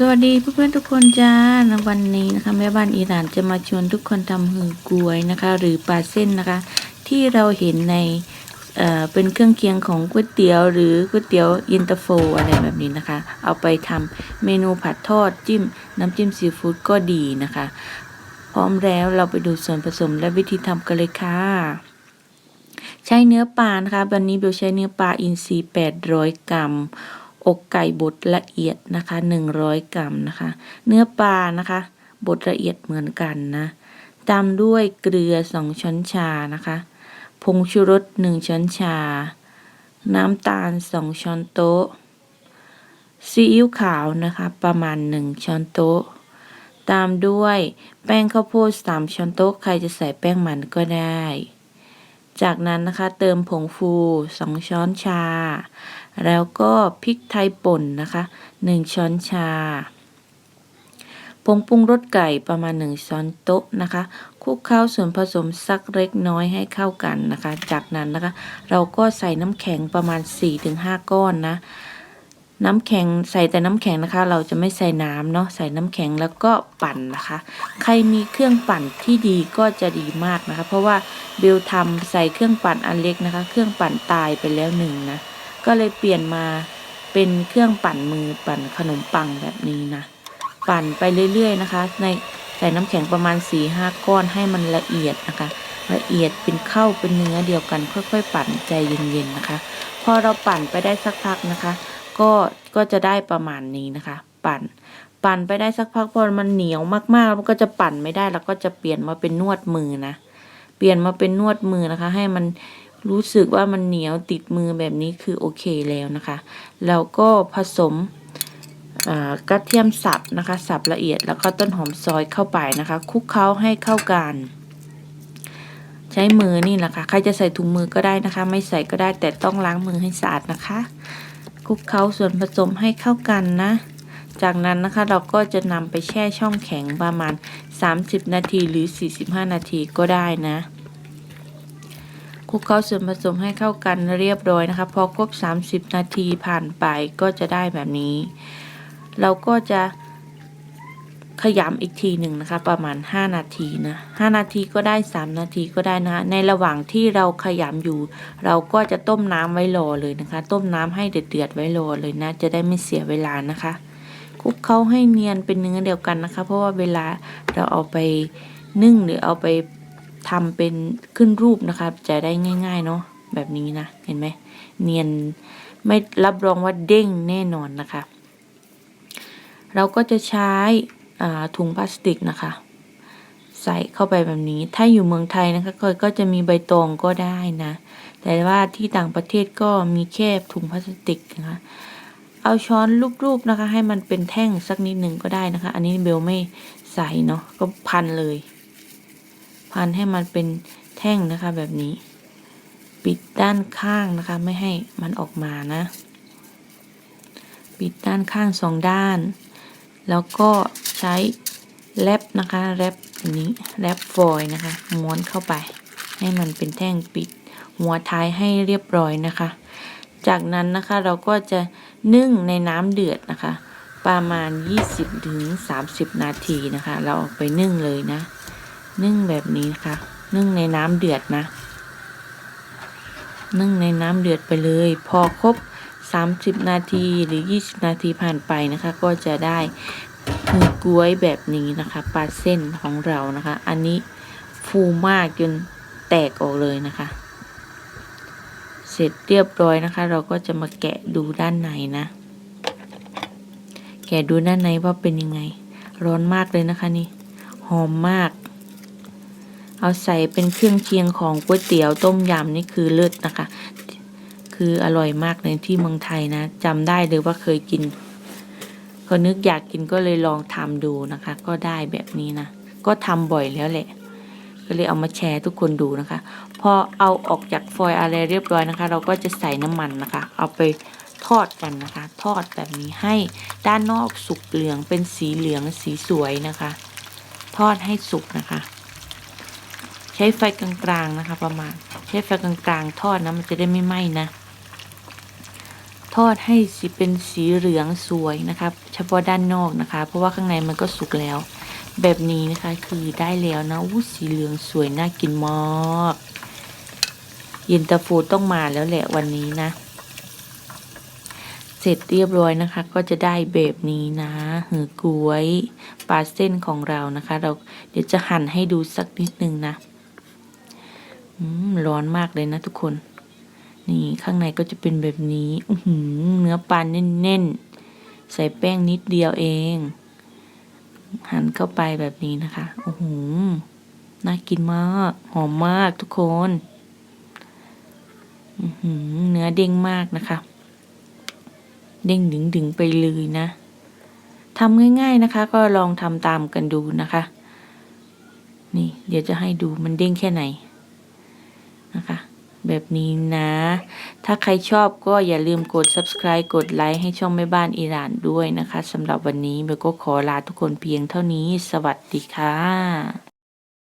สวัสดีเพื่อนๆทุกคนจ้าวันนี้นะคะแม่บ้านอิหร่านจะมาชวนทุกคนทำหือกลวยนะคะ หรือปลาเส้นนะคะ ที่เราเห็นในเอ่อเป็นเครื่องเคียงของก๋วยเตี๋ยว หรือก๋วยเตี๋ยวเย็นตาโฟอะไรแบบนี้นะคะ เอาไปทำเมนูผัดทอดจิ้ม น้ำจิ้มซีฟู้ดก็ดีนะคะ พร้อมแล้วเราไปดูส่วนผสมและวิธีทำกันเลยค่ะใช้เนื้อปลานะคะวันนี้เบลใช้เนื้อปลาอินทรีย์800 กรัม อกไก่บดละเอียดนะคะ 100 กรัมนะคะ เนื้อปลานะคะบดละเอียดเหมือนกันนะตามด้วยเกลือ 2 ช้อนชานะคะผงชูรส 1 ช้อนชา น้ำตาล 2 ช้อนโต๊ะซีอิ๊วขาวนะคะประมาณ 1 ช้อนโต๊ะ ตามด้วยแป้งข้าวโพด 3 ช้อนโต๊ะใครจะใส่แป้งมันก็ได้ จากนั้นนะคะเติมผงฟู 2 ช้อนชา แล้วก็พริกไทยป่นนะคะ 1 ช้อนชา ผงปรุงรสไก่ประมาณ 1 ช้อนโต๊ะนะคะคลุกเคล้าส่วนผสมสักเล็กน้อยให้เข้ากันนะคะ จากนั้นนะคะ เราก็ใส่น้ำแข็งประมาณ 4-5 ก้อนนะน้ำแข็งใส่แต่น้ำแข็งนะคะ เราจะไม่ใส่น้ำเนาะใส่น้ำแข็งแล้วก็ปั่นนะคะ ใครมีเครื่องปั่นที่ดีก็จะดีมากนะคะ เพราะว่าเบลทำใส่เครื่องปั่นอันเล็กนะคะ เครื่องปั่นตายไปแล้วหนึ่งนะ ก็เลยเปลี่ยนมาเป็นเครื่องปั่นมือปั่นขนมปังแบบนี้นะ ปั่นไปเรื่อยๆนะคะ ในใส่น้ำแข็งประมาณ4ีหก้อนให้มันละเอียดนะคะ ละเอียดเป็นเข้าเป็นเนื้อเดียวกัน ค่อยๆ ปั่นใจเย็นๆนะคะ พอเราปั่นไปได้สักพักนะคะ ก็ก็จะได้ประมาณนี้นะคะ ปั่น ปั่นไปได้สักพักพอมันเหนียวมากๆมันก็จะปั่นไม่ได้แล้วก็จะเปลี่ยนมาเป็นนวดมือนะ เปลี่ยนมาเป็นนวดมือนะคะ ให้มัน รู้สึกว่ามันเหนียวติดมือแบบนี้คือโอเคแล้วนะคะแล้วก็ผสมกระเทียมสับนะคะสับละเอียดแล้วก็ต้นหอมซอยเข้าไปนะคะคลุกเคล้าให้เข้ากัน ใช้มือนี่แหละค่ะใครจะใส่ถุงมือก็ได้นะคะ ไม่ใส่ก็ได้แต่ต้องล้างมือให้สะอาดนะคะคลุกเคล้าส่วนผสมให้เข้ากันนะ จากนั้นนะคะเราก็จะนำไปแช่ช่องแข็งประมาณ 30 นาทีหรือ 45 นาทีก็ได้นะ ลุกเคล้าส่วนผสมให้เข้ากันเรียบร้อยนะคะพอครบ 30 นาทีผ่านไปก็จะได้แบบนี้ เราก็จะขยำอีกทีหนึ่งนะคะ ประมาณ 5 นาทีนะ5นาทีก็ได้ 3 นาทีก็ได้นะในระหว่างที่เราขยำอยู่ เราก็จะต้มน้ำไว้รอเลยนะคะ ต้มน้ำให้เดือดๆไว้รอเลยนะ จะได้ไม่เสียเวลานะคะคลุกเคล้าให้เนียนเป็นเนื้อเดียวกันนะคะ เพราะว่าเวลาเราเอาไปนึ่งหรือเอาไป ทำเป็นขึ้นรูปนะคะจะได้ง่าย ๆ เนาะแบบนี้นะ เห็นไหมเนียนไม่รับรองว่าเด้งแน่นอนนะคะ เราก็จะใช้ถุงพลาสติกนะคะ ใส่เข้าไปแบบนี้ ถ้าอยู่เมืองไทยนะคะก็ก็จะมีใบตองก็ได้นะ แต่ว่าที่ต่างประเทศก็มีแค่ถุงพลาสติกนะคะเอาช้อนรูปๆนะคะ ให้มันเป็นแท่งสักนิดหนึ่งก็ได้นะคะ อันนี้เบลไม่ใส่เนาะก็พันเลย พันให้มันเป็นแท่งนะคะแบบนี้ ปิดด้านข้างนะคะ ไม่ให้มันออกมานะ ปิดด้านข้างสองด้าน แล้วก็ใช้แรปนะคะแรปอันนี้แรปฟอยนะคะ ม้วนเข้าไป ให้มันเป็นแท่งปิดหัวท้ายให้เรียบร้อยนะคะ จากนั้นนะคะเราก็จะนึ่งในน้ำเดือดนะคะ ประมาณ 20ถึง30 นาทีนะคะ เราออกไปนึ่งเลยนะ นึ่งแบบนี้นะคะ นึ่งในน้ำเดือดนะ นึ่งในน้ำเดือดไปเลย พอครบ 30 นาทีหรือ 20 นาทีผ่านไปนะคะ ก็จะได้หือกล้วยแบบนี้นะคะปลาเส้นของเรานะคะ อันนี้ฟูมากจนแตกออกเลยนะคะ เสร็จเรียบร้อยนะคะ เราก็จะมาแกะดูด้านในนะ แกะดูด้านในว่าเป็นยังไง ร้อนมากเลยนะคะนี่ หอมมาก เอาใส่เป็นเครื่องเคียงของก๋วยเตี๋ยวต้มยำนี่คือเลิศนะคะ คืออร่อยมากในที่เมืองไทยนะจำได้เลยว่าเคยกิน ก็นึกอยากกินก็เลยลองทำดูนะคะ ก็ได้แบบนี้นะ ก็ทำบ่อยแล้วแหละ ก็เลยเอามาแชร์ทุกคนดูนะคะ พอเอาออกจากฟอยล์อะไรเรียบร้อยนะคะ เราก็จะใส่น้ำมันนะคะ เอาไปทอดกันนะคะ ทอดแบบนี้ให้ด้านนอกสุกเหลืองเป็นสีเหลืองสีสวยนะคะ ทอดให้สุกนะคะ ใช้ไฟกลางๆนะคะ ประมาณ ใช้ไฟกลางๆ ทอดนะ มันจะได้ไม่ไหม้นะ ทอดให้สีเป็นสีเหลืองสวยนะครับเฉพาะด้านนอกนะคะ เพราะว่าข้างในมันก็สุกแล้ว แบบนี้นะคะคือได้แล้วนะอู้สีเหลืองสวยน่ากินมากเย็นตาโฟต้องมาแล้วแหละวันนี้นะ เสร็จเรียบร้อยนะคะ ก็จะได้แบบนี้นะหือกล้วยปลาเส้นของเรานะคะ เราเดี๋ยวจะหั่นให้ดูสักนิดนึงนะ ร้อนมากเลยนะทุกคน นี่ข้างในก็จะเป็นแบบนี้อือหือเนื้อปลาแน่นๆ ใส่แป้งนิดเดียวเอง หั่นเข้าไปแบบนี้นะคะ โอ้โห น่ากินมาก หอมมากทุกคนเนื้อเด้งมากนะคะ เด้งดึงดึงๆไปเลยนะทำง่าย ๆนะคะ ก็ลองทำตามกันดูนะคะ นี่ เดี๋ยวจะให้ดูมันเด้งแค่ไหน นะคะ แบบนี้นะ ถ้าใครชอบก็อย่าลืมกด subscribe กดไลค์ให้ช่องแม่บ้านอิหร่านด้วยนะคะสำหรับวันนี้เบลก็ขอลาทุกคนเพียงเท่านี้ สวัสดีค่ะ